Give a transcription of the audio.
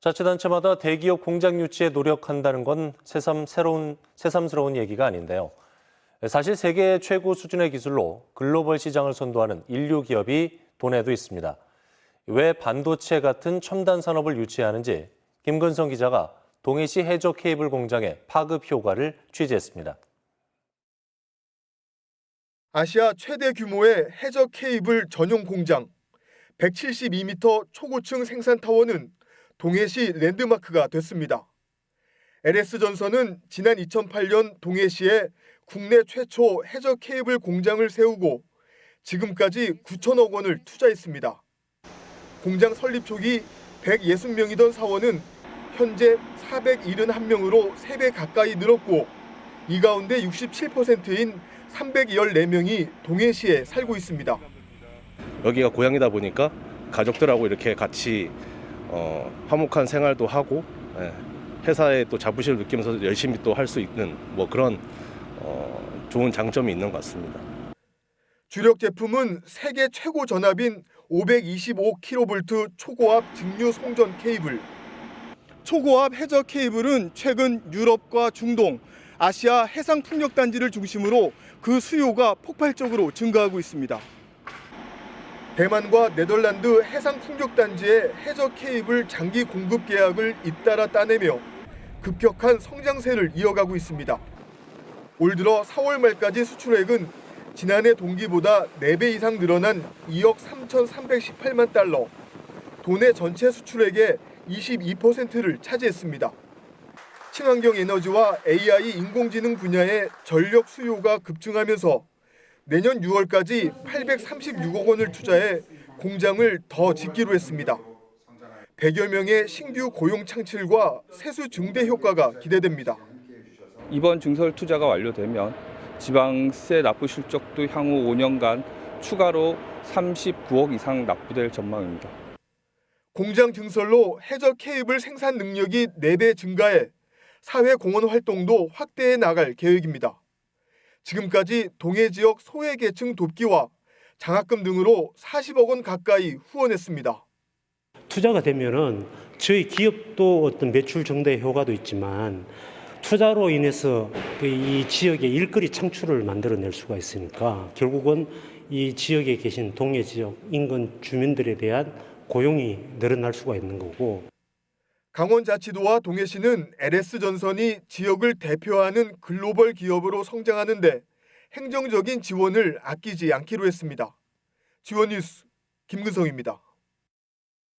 자치단체마다 대기업 공장 유치에 노력한다는 건 새삼 새로운 새삼스러운 얘기가 아닌데요. 사실 세계 최고 수준의 기술로 글로벌 시장을 선도하는 인류 기업이 도내도 있습니다. 왜 반도체 같은 첨단 산업을 유치하는지 김근성 기자가 동해시 해저 케이블 공장의 파급 효과를 취재했습니다. 아시아 최대 규모의 해저 케이블 전용 공장 172m 초고층 생산 타워는 동해시 랜드마크가 됐습니다. LS전선은 지난 2008년 동해시에 국내 최초 해저 케이블 공장을 세우고 지금까지 9천억 원을 투자했습니다. 공장 설립 초기 160명이던 사원은 현재 471명으로 3배 가까이 늘었고 이 가운데 67%인 314명이 동해시에 살고 있습니다. 여기가 고향이다 보니까 가족들하고 이렇게 같이 어, 화목한 생활도 하고 예, 회사에 또 자부심을 느끼면서 열심히 또 할 수 있는 뭐 그런 어, 좋은 장점이 있는 것 같습니다. 주력 제품은 세계 최고 전압인 525kV 초고압 직류 송전 케이블. 초고압 해저 케이블은 최근 유럽과 중동, 아시아 해상 풍력 단지를 중심으로 그 수요가 폭발적으로 증가하고 있습니다. 대만과 네덜란드 해상 풍력 단지의 해저 케이블 장기 공급 계약을 잇따라 따내며 급격한 성장세를 이어가고 있습니다. 올 들어 4월 말까지 수출액은 지난해 동기보다 4배 이상 늘어난 2억 3,318만 달러, 도내 전체 수출액의 22%를 차지했습니다. 친환경 에너지와 AI 인공지능 분야의 전력 수요가 급증하면서 내년 6월까지 836억 원을 투자해 공장을 더 짓기로 했습니다. 100여 명의 신규 고용 창출과 세수 증대 효과가 기대됩니다. 이번 증설 투자가 완료되면 지방세 납부 실적도 향후 5년간 추가로 39억 이상 납부될 전망입니다. 공장 증설로 해저 케이블 생산 능력이 4배 증가해 사회 공헌 활동도 확대해 나갈 계획입니다. 지금까지 동해 지역 소외 계층 돕기와 장학금 등으로 40억 원 가까이 후원했습니다. 투자가 되면은 저희 기업도 어떤 매출 증대 효과도 있지만 투자로 인해서 그이 지역의 일거리 창출을 만들어낼 수가 있으니까 결국은 이 지역에 계신 동해 지역 인근 주민들에 대한 고용이 늘어날 수가 있는 거고 강원자치도와 동해시는 LS전선이 지역을 대표하는 글로벌 기업으로 성장하는데 행정적인 지원을 아끼지 않기로 했습니다. 지원 뉴스 김근성입니다.